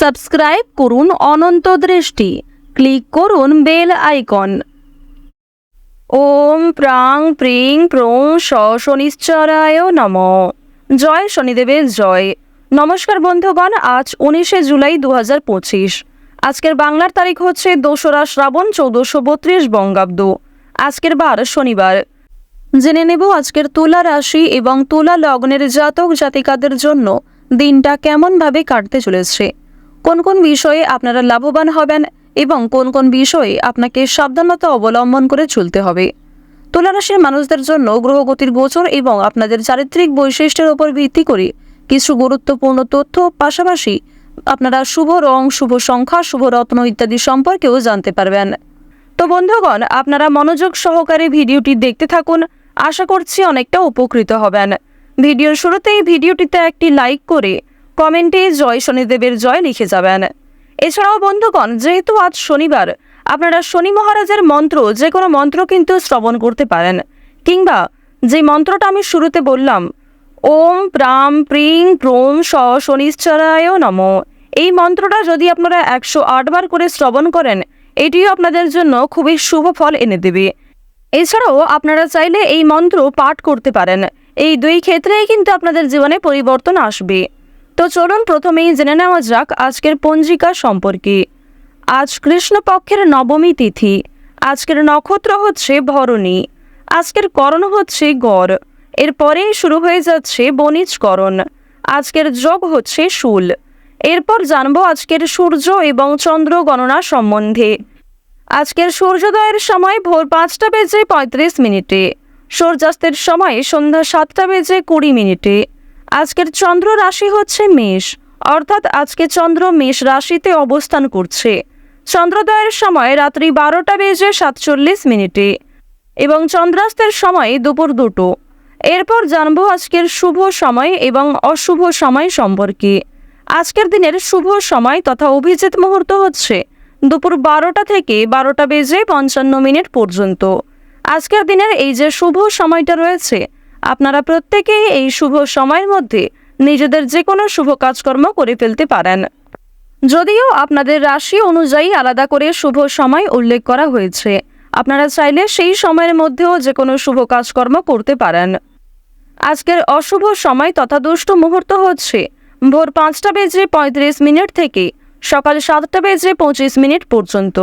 Subscribe করুন অনন্ত দৃষ্টি। Click করুন বেল আইকন। ওম প্রাং প্রিং প্রং স শনিশ্চরায় নম। জয় শনিদেবের জয়। নমস্কার বন্ধুগণ, আজ উনিশে জুলাই দু হাজার পঁচিশ। আজকের বাংলার তারিখ হচ্ছে দোসরা শ্রাবণ চৌদ্দশো বত্রিশ বঙ্গাব্দ। আজকের বার শনিবার। জেনে নেব আজকের তুলা রাশি এবং তুলা লগ্নের জাতক জাতিকাদের জন্য দিনটা কেমনভাবে কাটতে চলেছে। কোন কোন বিষয়ে আপনারা লাভবান হবেন এবং কোন কোন বিষয়ে আপনাকে সাবধানতা অবলম্বন করে চলতে হবে। তুলা রাশির মানুষদের জন্য গ্রহগতির গোচর এবং আপনাদের চারিত্রিক বৈশিষ্ট্যের উপর ভিত্তি করে কিছু গুরুত্বপূর্ণ তথ্য, পাশাপাশি আপনারা শুভ রং, শুভ সংখ্যা, শুভ রত্ন ইত্যাদি সম্পর্কেও জানতে পারবেন। তো বন্ধুগণ, আপনারা মনোযোগ সহকারে ভিডিওটি দেখতে থাকুন। আশা করছি অনেকটা উপকৃত হবেন। ভিডিওর শুরুতেই ভিডিওটিতে একটি লাইক করে কমেন্টে জয় শনিদেবের জয় লিখে যাবেন। এছাড়াও বন্ধুগণ, যেহেতু আজ শনিবার, আপনারা শনি মহারাজের মন্ত্র, যে কোনো মন্ত্র কিন্তু শ্রবণ করতে পারেন। কিংবা যে মন্ত্রটা আমি শুরুতে বললাম, ওম প্রাম প্রিং প্রোম স শনিশ্চরায় নম। এই মন্ত্রটা যদি আপনারা একশো আটবার করে শ্রবণ করেন, এটিও আপনাদের জন্য খুবই শুভ ফল এনে দেবে। এছাড়াও আপনারা চাইলে এই মন্ত্র পাঠ করতে পারেন। এই দুই ক্ষেত্রেই কিন্তু আপনাদের জীবনে পরিবর্তন আসবে। তো চলুন প্রথমেই জেনে নেওয়া যাক আজকের পঞ্জিকা সম্পর্কে। আজ কৃষ্ণপক্ষের নবমী তিথি, আজকের নক্ষত্র হচ্ছে ভরণী, আজকের করণ হচ্ছে গড়, এরপরেই শুরু হয়ে যাচ্ছে বণিজকরণ আজকের যোগ হচ্ছে শুল, এরপর জানব আজকের সূর্য এবং চন্দ্র গণনা সম্বন্ধে। আজকের সূর্যোদয়ের সময় ভোর পাঁচটা বেজে পঁয়ত্রিশ মিনিটে, সূর্যাস্তের সময় সন্ধ্যা সাতটা বেজে কুড়ি মিনিটে আজকের চন্দ্র রাশি হচ্ছে মেষ, অর্থাৎ আজকে চন্দ্র মেষ রাশিতে অবস্থান করছে। চন্দ্রোদয়ের সময় রাত্রি বারোটা বেজে সাতচল্লিশ মিনিটে এবং চন্দ্রাস্তের সময় দুপুর দুটো। এরপর জানব আজকের শুভ সময় এবং অশুভ সময় সম্পর্কে। আজকের দিনের শুভ সময় তথা অভিজিৎ মুহূর্ত হচ্ছে দুপুর বারোটা থেকে বারোটা বেজে পঞ্চান্ন মিনিট পর্যন্ত। আজকের দিনের এই যে শুভ সময়টা রয়েছে আপনারা প্রত্যেকেই এই শুভ সময়ের মধ্যে নিজেদের যে কোনো শুভ কাজকর্ম করে ফেলতে পারেন। যদিও আপনাদের রাশি অনুযায়ী আলাদা করে শুভ সময় উল্লেখ করা হয়েছে। আপনারা চাইলে সেই সময়ের মধ্যেও যে কোনো শুভ কাজকর্ম করতে পারেন। আজকের অশুভ সময় তথা দুষ্ট মুহূর্ত হচ্ছে ভোর পাঁচটা বেজে পঁয়ত্রিশ মিনিট থেকে সকাল সাতটা বেজে পঁচিশ মিনিট পর্যন্ত।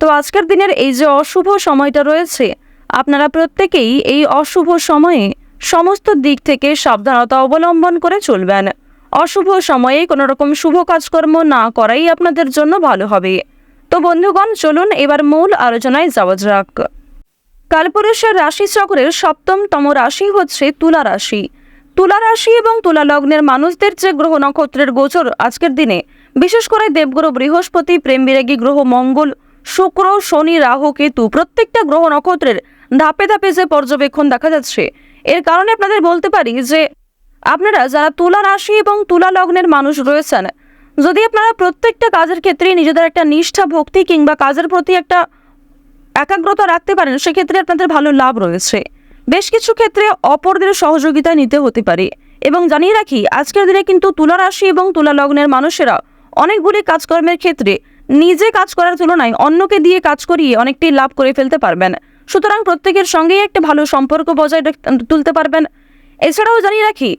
তো আজকের দিনের এই যে অশুভ সময়টা রয়েছে, আপনারা প্রত্যেকেই এই অশুভ সময়ে সমস্ত দিক থেকে সাবধানতা অবলম্বন করে চলবেন। অশুভ সময়ে কোনো রকম শুভ কাজকর্ম না করাই আপনাদের জন্য ভালো হবে। তো বন্ধুগণ, চলুন এবার মূল আলোচনায় যাওয়া যাক। কালপুরুষের রাশি চক্রের সপ্তমতম রাশি হচ্ছে তুলা রাশি। তুলা রাশি এবং তুলা লগ্নের মানুষদের যে গ্রহ নক্ষত্রের গোচর আজকের দিনে, বিশেষ করে দেবগুরু, বৃহস্পতি, প্রেম, বিরাগী গ্রহ, মঙ্গল, শুক্র, শনি, রাহু, কেতু প্রত্যেকটা গ্রহ নক্ষত্রের ধাপে ধাপে যে পর্যবেক্ষণ দেখা যাচ্ছে, এর কারণে আপনাদের বলতে পারি যে আপনারা যারা তুলা রাশি এবং তুলা লগ্নের মানুষ রয়েছেন, যদি আপনারা প্রত্যেকটা কাজের ক্ষেত্রে নিজেদের একটা নিষ্ঠা, ভক্তি কিংবা কাজের প্রতি একটা একাগ্রতা রাখতে পারেন, সেক্ষেত্রে আপনাদের ভালো লাভ রয়েছে। বেশ কিছু ক্ষেত্রে অপরদের সহযোগিতা নিতে হতে পারে। এবং জানিয়ে রাখি, আজকের দিনে কিন্তু তুলা রাশি এবং তুলা লগ্নের মানুষেরা অনেকগুলি কাজকর্মের ক্ষেত্রে নিজে কাজ করার তুলনায় অন্যকে দিয়ে কাজ করিয়ে অনেকটাই লাভ করে ফেলতে পারবেন। সুতরাং প্রত্যেকের সঙ্গেই একটা ভালো সম্পর্ক বজায় তুলতে পারবেন। এছাড়াও জানিয়ে রাখি,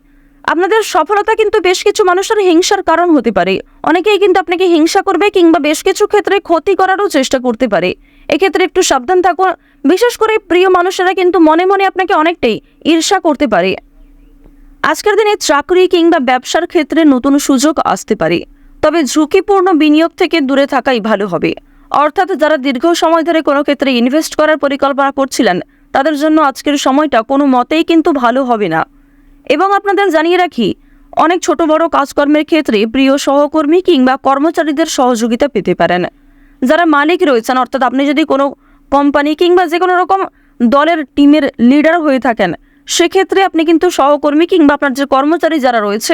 আপনাদের সফলতা কিন্তু বেশ কিছু মানুষের হিংসার কারণ হতে পারে। অনেকেই কিন্তু আপনাকে হিংসা করবে কিংবা বেশ কিছু ক্ষেত্রে ক্ষতি করারও চেষ্টা করতে পারে। এক্ষেত্রে একটু সাবধান থাকুন। বিশেষ করে প্রিয় মানুষেরা কিন্তু মনে মনে আপনাকে অনেকটাই ঈর্ষা করতে পারে। আজকের দিনে চাকরি কিংবা ব্যবসার ক্ষেত্রে নতুন সুযোগ আসতে পারে। তবে ঝুঁকিপূর্ণ বিনিয়োগ থেকে দূরে থাকাই ভালো হবে। অর্থাৎ যারা দীর্ঘ সময় ধরে কোনো ক্ষেত্রে ইনভেস্ট করার পরিকল্পনা করছিলেন, তাদের জন্য আজকের সময়টা কোনো মতেই কিন্তু ভালো হবে না। এবং আপনাদের জানিয়ে রাখি, অনেক ছোট বড় কাজকর্মের ক্ষেত্রে প্রিয় সহকর্মী কিংবা কর্মচারীদের সহযোগিতা পেতে পারেন। যারা মালিক রয়েছেন, অর্থাৎ আপনি যদি কোনো কোম্পানি কিংবা যে কোনো রকম দলের টিমের লিডার হয়ে থাকেন, সেক্ষেত্রে আপনি কিন্তু সহকর্মী কিংবা আপনার যে কর্মচারী যারা রয়েছে